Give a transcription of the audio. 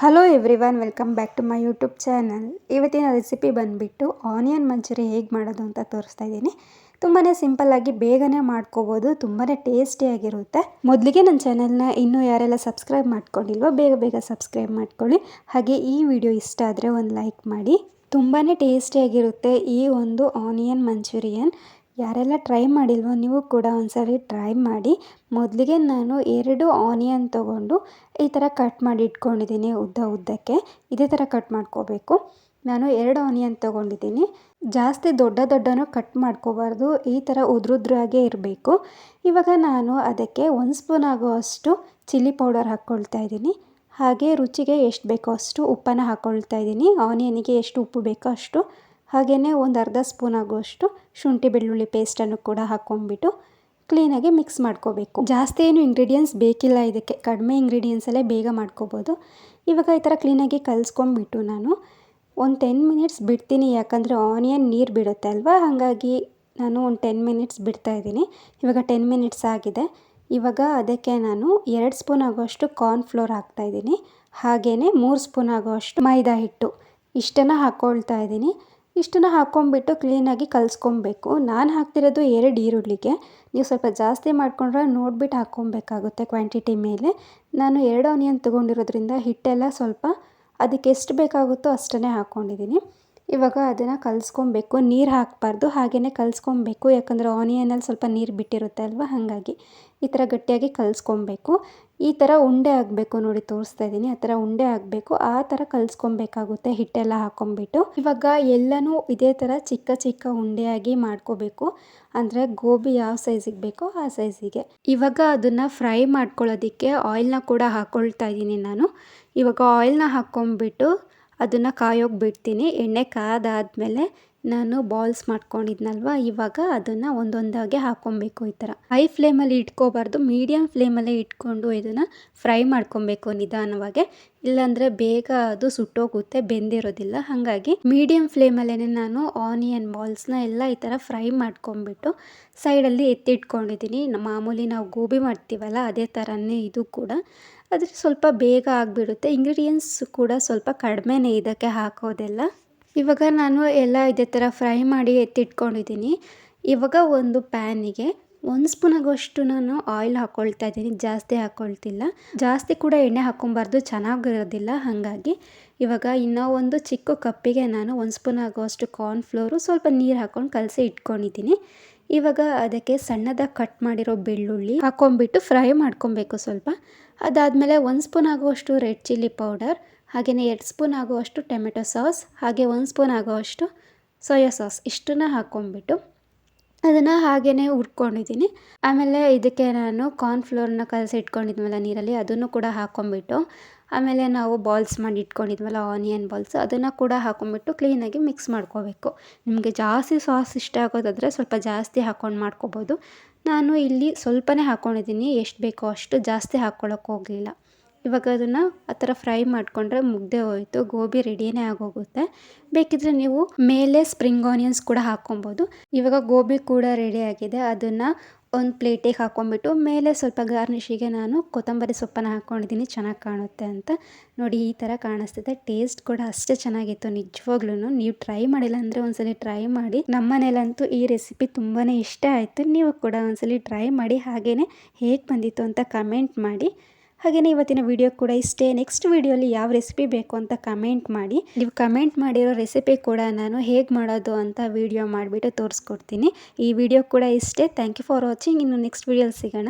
Hello everyone welcome back to my YouTube channel ಇವತ್ತಿನ recipe ಬಂದುಬಿಟ್ಟು onion manchurian ಹೇಗೆ ಮಾಡೋದು ಅಂತ ತೋರಿಸ್ತಾ ಇದ್ದೀನಿ. ತುಂಬಾ ಸಿಂಪಲ್ಲಾಗಿ ಬೇಗನೆ ಮಾಡ್ಕೋಬೋದು ತುಂಬಾ ಟೇಸ್ಟಿಯಾಗಿರುತ್ತೆ ಮೊದಲಿಗೆ ನನ್ನ ಚಾನಲ್ನ ಇನ್ನೂ ಯಾರೆಲ್ಲ ಸಬ್ಸ್ಕ್ರೈಬ್ ಮಾಡ್ಕೊಂಡಿಲ್ವೋ ಬೇಗ ಬೇಗ ಸಬ್ಸ್ಕ್ರೈಬ್ ಮಾಡ್ಕೊಳ್ಳಿ. ಹಾಗೆ ಈ ವಿಡಿಯೋ ಇಷ್ಟ ಆದರೆ ಒಂದು ಲೈಕ್ ಮಾಡಿ. ತುಂಬಾ ಟೇಸ್ಟಿಯಾಗಿರುತ್ತೆ ಈ ಒಂದು ಆನಿಯನ್ ಮಂಚೂರಿಯನ್. ಯಾರೆಲ್ಲ ಟ್ರೈ ಮಾಡಿಲ್ವೋ ನೀವು ಕೂಡ ಒಂದ್ಸರಿ ಟ್ರೈ ಮಾಡಿ. ಮೊದಲಿಗೆ ನಾನು ಎರಡು ಆನಿಯನ್ ತೊಗೊಂಡು ಈ ಥರ ಕಟ್ ಮಾಡಿ ಇಟ್ಕೊಂಡಿದ್ದೀನಿ ಉದ್ದ ಉದ್ದಕ್ಕೆ. ಇದೇ ಥರ ಕಟ್ ಮಾಡ್ಕೋಬೇಕು. ನಾನು ಎರಡು ಆನಿಯನ್ ತೊಗೊಂಡಿದ್ದೀನಿ. ಜಾಸ್ತಿ ದೊಡ್ಡ ದೊಡ್ಡನೂ ಕಟ್ ಮಾಡ್ಕೋಬಾರ್ದು. ಈ ಥರ ಉದ್ರುದ್ರಾಗೆ ಇರಬೇಕು. ಇವಾಗ ನಾನು ಅದಕ್ಕೆ ಒಂದು ಸ್ಪೂನ್ ಆಗುವಷ್ಟು ಚಿಲ್ಲಿ ಪೌಡರ್ ಹಾಕ್ಕೊಳ್ತಾ ಇದ್ದೀನಿ. ಹಾಗೆ ರುಚಿಗೆ ಎಷ್ಟು ಬೇಕೋ ಅಷ್ಟು ಉಪ್ಪನ್ನು ಹಾಕ್ಕೊಳ್ತಾ ಇದ್ದೀನಿ. ಆನಿಯನಿಗೆ ಎಷ್ಟು ಉಪ್ಪು ಬೇಕೋ ಅಷ್ಟು ಹಾಗೆಯೇ ಒಂದು ಅರ್ಧ ಸ್ಪೂನ್ ಆಗುವಷ್ಟು ಶುಂಠಿ ಬೆಳ್ಳುಳ್ಳಿ ಪೇಸ್ಟನ್ನು ಕೂಡ ಹಾಕ್ಕೊಂಡ್ಬಿಟ್ಟು ಕ್ಲೀನಾಗಿ ಮಿಕ್ಸ್ ಮಾಡ್ಕೋಬೇಕು. ಜಾಸ್ತಿ ಏನು ಇಂಗ್ರೀಡಿಯೆಂಟ್ಸ್ ಬೇಕಿಲ್ಲ ಇದಕ್ಕೆ. ಕಡಿಮೆ ಇಂಗ್ರೀಡಿಯೆಂಟ್ಸಲ್ಲೇ ಬೇಗ ಮಾಡ್ಕೋಬೋದು. ಇವಾಗ ಈ ಥರ ಕ್ಲೀನಾಗಿ ಕಲಿಸ್ಕೊಂಡ್ಬಿಟ್ಟು ನಾನು ಒಂದು ಟೆನ್ ಮಿನಿಟ್ಸ್ ಬಿಡ್ತೀನಿ. ಯಾಕಂದರೆ ಆನಿಯನ್ ನೀರು ಬಿಡುತ್ತೆ ಅಲ್ವಾ? ಹಾಗಾಗಿ ನಾನು ಒಂದು ಟೆನ್ ಮಿನಿಟ್ಸ್ ಬಿಡ್ತಾ ಇದ್ದೀನಿ. ಇವಾಗ ಟೆನ್ ಮಿನಿಟ್ಸ್ ಆಗಿದೆ. ಇವಾಗ ಅದಕ್ಕೆ ನಾನು ಎರಡು ಸ್ಪೂನ್ ಆಗುವಷ್ಟು ಕಾರ್ನ್ಫ್ಲೋರ್ ಹಾಕ್ತಾಯಿದ್ದೀನಿ ಹಾಗೆಯೇ ಮೂರು ಸ್ಪೂನ್ ಆಗುವಷ್ಟು ಮೈದಾ ಹಿಟ್ಟು. ಇಷ್ಟನ್ನು ಹಾಕ್ಕೊಳ್ತಾ ಇದ್ದೀನಿ. ಇಷ್ಟನ್ನು ಹಾಕ್ಕೊಂಬಿಟ್ಟು ಕ್ಲೀನಾಗಿ ಕಲಿಸ್ಕೊಬೇಕು. ನಾನು ಹಾಕ್ತಿರೋದು ಎರಡು ಈರುಳ್ಳಿಗೆ. ನೀವು ಸ್ವಲ್ಪ ಜಾಸ್ತಿ ಮಾಡಿಕೊಂಡ್ರೆ ನೋಡಿಬಿಟ್ಟು ಹಾಕ್ಕೊಬೇಕಾಗುತ್ತೆ ಕ್ವಾಂಟಿಟಿ ಮೇಲೆ. ನಾನು ಎರಡು ಆನಿಯನ್ ತೊಗೊಂಡಿರೋದ್ರಿಂದ ಹಿಟ್ಟೆಲ್ಲ ಸ್ವಲ್ಪ ಅದಕ್ಕೆ ಎಷ್ಟು ಬೇಕಾಗುತ್ತೋ ಅಷ್ಟನ್ನೇ ಹಾಕ್ಕೊಂಡಿದ್ದೀನಿ ಇವಾಗ ಅದನ್ನು ಕಲಿಸ್ಕೊಬೇಕು. ನೀರು ಹಾಕಬಾರ್ದು ಹಾಗೆಯೇ ಕಲಿಸ್ಕೊಬೇಕು. ಯಾಕಂದರೆ ಆನಿಯನಲ್ಲಿ ಸ್ವಲ್ಪ ನೀರು ಬಿಟ್ಟಿರುತ್ತೆ ಅಲ್ವಾ? ಹಾಗಾಗಿ ಈ ಥರ ಗಟ್ಟಿಯಾಗಿ ಕಲಿಸ್ಕೊಬೇಕು. ಈ ಥರ ಉಂಡೆ ಆಗಬೇಕು ನೋಡಿ, ತೋರಿಸ್ತಾ ಇದ್ದೀನಿ. ಆ ಥರ ಉಂಡೆ ಆಗಬೇಕು ಆ ಥರ ಕಲಿಸ್ಕೊಬೇಕಾಗುತ್ತೆ. ಹಿಟ್ಟೆಲ್ಲ ಹಾಕೊಂಡ್ಬಿಟ್ಟು. ಇವಾಗ ಎಲ್ಲನೂ ಇದೇ ಥರ ಚಿಕ್ಕ ಚಿಕ್ಕ ಉಂಡೆಯಾಗಿ ಮಾಡ್ಕೋಬೇಕು. ಅಂದರೆ ಗೋಬಿ ಯಾವ ಸೈಜಿಗೆ ಬೇಕೋ ಆ ಸೈಜಿಗೆ. ಇವಾಗ ಅದನ್ನು ಫ್ರೈ ಮಾಡ್ಕೊಳ್ಳೋದಕ್ಕೆ ಆಯಿಲ್ನ ಕೂಡ ಹಾಕ್ಕೊಳ್ತಾ ಇದ್ದೀನಿ ನಾನು. ಇವಾಗ ಆಯಿಲ್ನ ಹಾಕ್ಕೊಂಬಿಟ್ಟು ಅದನ್ನು ಕಾಯೋಗಿ ಬಿಡ್ತೀನಿ. ಎಣ್ಣೆ ಕಾದಾದಮೇಲೆ ನಾನು ಬಾಲ್ಸ್ ಮಾಡ್ಕೊಂಡಿದ್ನಲ್ವ? ಇವಾಗ ಅದನ್ನು ಒಂದೊಂದಾಗೆ ಹಾಕ್ಕೊಬೇಕು ಈ ಥರ. ಹೈ ಫ್ಲೇಮಲ್ಲಿ ಇಟ್ಕೋಬಾರ್ದು. ಮೀಡಿಯಮ್ ಫ್ಲೇಮಲ್ಲೇ ಇಟ್ಕೊಂಡು ಇದನ್ನು ಫ್ರೈ ಮಾಡ್ಕೊಬೇಕು ನಿಧಾನವಾಗಿ. ಇಲ್ಲಾಂದರೆ ಬೇಗ ಅದು ಸುಟ್ಟೋಗುತ್ತೆ, ಬೆಂದಿರೋದಿಲ್ಲ. ಹಾಗಾಗಿ ಮೀಡಿಯಮ್ ಫ್ಲೇಮಲ್ಲೇ ನಾನು ಆನಿಯನ್ ಬಾಲ್ಸ್ನ ಎಲ್ಲ ಈ ಥರ ಫ್ರೈ ಮಾಡ್ಕೊಂಬಿಟ್ಟು ಸೈಡಲ್ಲಿ ಎತ್ತಿಟ್ಕೊಂಡಿದ್ದೀನಿ. ಮಾಮೂಲಿ ನಾವು ಗೋಬಿ ಮಾಡ್ತೀವಲ್ಲ, ಅದೇ ಥರನೇ ಇದು ಕೂಡ. ಆದರೆ ಸ್ವಲ್ಪ ಬೇಗ ಆಗಿಬಿಡುತ್ತೆ. ಇಂಗ್ರೀಡಿಯೆಂಟ್ಸ್ ಕೂಡ ಸ್ವಲ್ಪ ಕಡಿಮೆನೇ ಇದಕ್ಕೆ ಹಾಕೋದೆಲ್ಲ. ಇವಾಗ ನಾನು ಎಲ್ಲ ಇದೇ ಥರ ಫ್ರೈ ಮಾಡಿ ಎತ್ತಿಟ್ಕೊಂಡಿದ್ದೀನಿ. ಇವಾಗ ಒಂದು ಪ್ಯಾನಿಗೆ ಒಂದು ಸ್ಪೂನ್ ನಾನು ಆಯಿಲ್ ಹಾಕ್ಕೊಳ್ತಾ ಇದ್ದೀನಿ. ಜಾಸ್ತಿ ಹಾಕ್ಕೊಳ್ತಿಲ್ಲ ಜಾಸ್ತಿ ಕೂಡ ಎಣ್ಣೆ ಹಾಕ್ಕೊಬಾರ್ದು. ಚೆನ್ನಾಗಿರೋದಿಲ್ಲ. ಹಾಗಾಗಿ ಇವಾಗ ಇನ್ನೂ ಒಂದು ಚಿಕ್ಕ ಕಪ್ಪಿಗೆ ನಾನು ಒಂದು ಸ್ಪೂನ್ ಆಗುವಷ್ಟು ಕಾರ್ನ್ಫ್ಲೋರು ಸ್ವಲ್ಪ ನೀರು ಹಾಕ್ಕೊಂಡು ಕಲಸಿ ಇಟ್ಕೊಂಡಿದ್ದೀನಿ. ಇವಾಗ ಅದಕ್ಕೆ ಸಣ್ಣದಾಗಿ ಕಟ್ ಮಾಡಿರೋ ಬೆಳ್ಳುಳ್ಳಿ ಹಾಕ್ಕೊಂಬಿಟ್ಟು ಫ್ರೈ ಮಾಡ್ಕೊಬೇಕು ಸ್ವಲ್ಪ. ಅದಾದಮೇಲೆ ಒಂದು ಸ್ಪೂನ್ ಆಗುವಷ್ಟು ರೆಡ್ ಚಿಲ್ಲಿ ಪೌಡರ್ ಹಾಗೆಯೇ ಎರಡು ಸ್ಪೂನ್ ಆಗುವಷ್ಟು ಟೊಮೆಟೊ ಸಾಸ್, ಹಾಗೆ ಒಂದು ಸ್ಪೂನ್ ಆಗುವಷ್ಟು ಸೋಯಾ ಸಾಸ್, ಇಷ್ಟನ್ನ ಹಾಕ್ಕೊಂಡ್ಬಿಟ್ಟು ಅದನ್ನು ಹಾಗೆಯೇ ಹುರ್ಕೊಂಡಿದ್ದೀನಿ. ಆಮೇಲೆ ಇದಕ್ಕೆ ನಾನು ಕಾರ್ನ್ ಫ್ಲೋರ್ನ ಕಲಸಿ ಇಟ್ಕೊಂಡಿದ್ವಲ್ಲ ನೀರಲ್ಲಿ, ಅದನ್ನು ಕೂಡ ಹಾಕ್ಕೊಂಬಿಟ್ಟು ಆಮೇಲೆ ನಾವು ಬಾಲ್ಸ್ ಮಾಡಿ ಇಟ್ಕೊಂಡಿದ್ವಲ್ಲ, ಆನಿಯನ್ ಬಾಲ್ಸ್, ಅದನ್ನು ಕೂಡ ಹಾಕ್ಕೊಂಡ್ಬಿಟ್ಟು ಕ್ಲೀನಾಗಿ ಮಿಕ್ಸ್ ಮಾಡ್ಕೋಬೇಕು. ನಿಮಗೆ ಜಾಸ್ತಿ ಸಾಸ್ ಇಷ್ಟ ಆಗೋದಾದರೆ ಸ್ವಲ್ಪ ಜಾಸ್ತಿ ಹಾಕ್ಕೊಂಡು ಮಾಡ್ಕೋಬೋದು. ನಾನು ಇಲ್ಲಿ ಸ್ವಲ್ಪನೇ ಹಾಕ್ಕೊಂಡಿದ್ದೀನಿ, ಎಷ್ಟು ಬೇಕೋ ಅಷ್ಟು ಜಾಸ್ತಿ ಹಾಕ್ಕೊಳ್ಳೋಕೆ ಹೋಗಲಿಲ್ಲ. ಇವಾಗ ಅದನ್ನು ಆ ಥರ ಫ್ರೈ ಮಾಡಿಕೊಂಡ್ರೆ ಮುಗ್ದೇ ಹೋಯಿತು, ಗೋಬಿ ರೆಡಿಯೇ ಆಗೋಗುತ್ತೆ. ಬೇಕಿದ್ರೆ ನೀವು ಮೇಲೆ ಸ್ಪ್ರಿಂಗ್ ಆನಿಯನ್ಸ್ ಕೂಡ ಹಾಕ್ಕೊಬೋದು. ಇವಾಗ ಗೋಬಿ ಕೂಡ ರೆಡಿ ಆಗಿದೆ, ಅದನ್ನು ಒಂದು ಪ್ಲೇಟಿಗೆ ಹಾಕ್ಕೊಂಬಿಟ್ಟು ಮೇಲೆ ಸ್ವಲ್ಪ ಗಾರ್ನಿಷಿಗೆ ನಾನು ಕೊತ್ತಂಬರಿ ಸೊಪ್ಪನ್ನು ಹಾಕ್ಕೊಂಡಿದ್ದೀನಿ, ಚೆನ್ನಾಗಿ ಕಾಣುತ್ತೆ ಅಂತ. ನೋಡಿ, ಈ ಥರ ಕಾಣಿಸ್ತಿದೆ. ಟೇಸ್ಟ್ ಕೂಡ ಅಷ್ಟೇ ಚೆನ್ನಾಗಿತ್ತು ನಿಜವಾಗ್ಲೂ ನೀವು ಟ್ರೈ ಮಾಡಿಲ್ಲ ಅಂದರೆ ಒಂದ್ಸಲಿ ಟ್ರೈ ಮಾಡಿ. ನಮ್ಮ ಮನೇಲಂತೂ ಈ ರೆಸಿಪಿ ತುಂಬಾ ಇಷ್ಟ ಆಯಿತು. ನೀವು ಕೂಡ ಒಂದ್ಸಲಿ ಟ್ರೈ ಮಾಡಿ ಹಾಗೆಯೇ ಹೇಗೆ ಬಂದಿತ್ತು ಅಂತ ಕಮೆಂಟ್ ಮಾಡಿ. ಹಾಗೆಯೇ ಇವತ್ತಿನ ವಿಡಿಯೋ ಕೂಡ ಇಷ್ಟೇ. ನೆಕ್ಸ್ಟ್ ವಿಡಿಯೋಲಿ ಯಾವ ರೆಸಿಪಿ ಬೇಕು ಅಂತ ಕಮೆಂಟ್ ಮಾಡಿ. ನೀವು ಕಮೆಂಟ್ ಮಾಡಿರೋ ರೆಸಿಪಿ ಕೂಡ ನಾನು ಹೇಗೆ ಮಾಡೋದು ಅಂತ ವಿಡಿಯೋ ಮಾಡಿಬಿಟ್ಟು ತೋರಿಸ್ಕೊಡ್ತೀನಿ. ಈ ವಿಡಿಯೋ ಕೂಡ ಇಷ್ಟೇ. ಥ್ಯಾಂಕ್ ಯು ಫಾರ್ ವಾಚಿಂಗ್ ಇನ್ನು ನೆಕ್ಸ್ಟ್ ವಿಡಿಯೋಲಿ ಸಿಗೋಣ.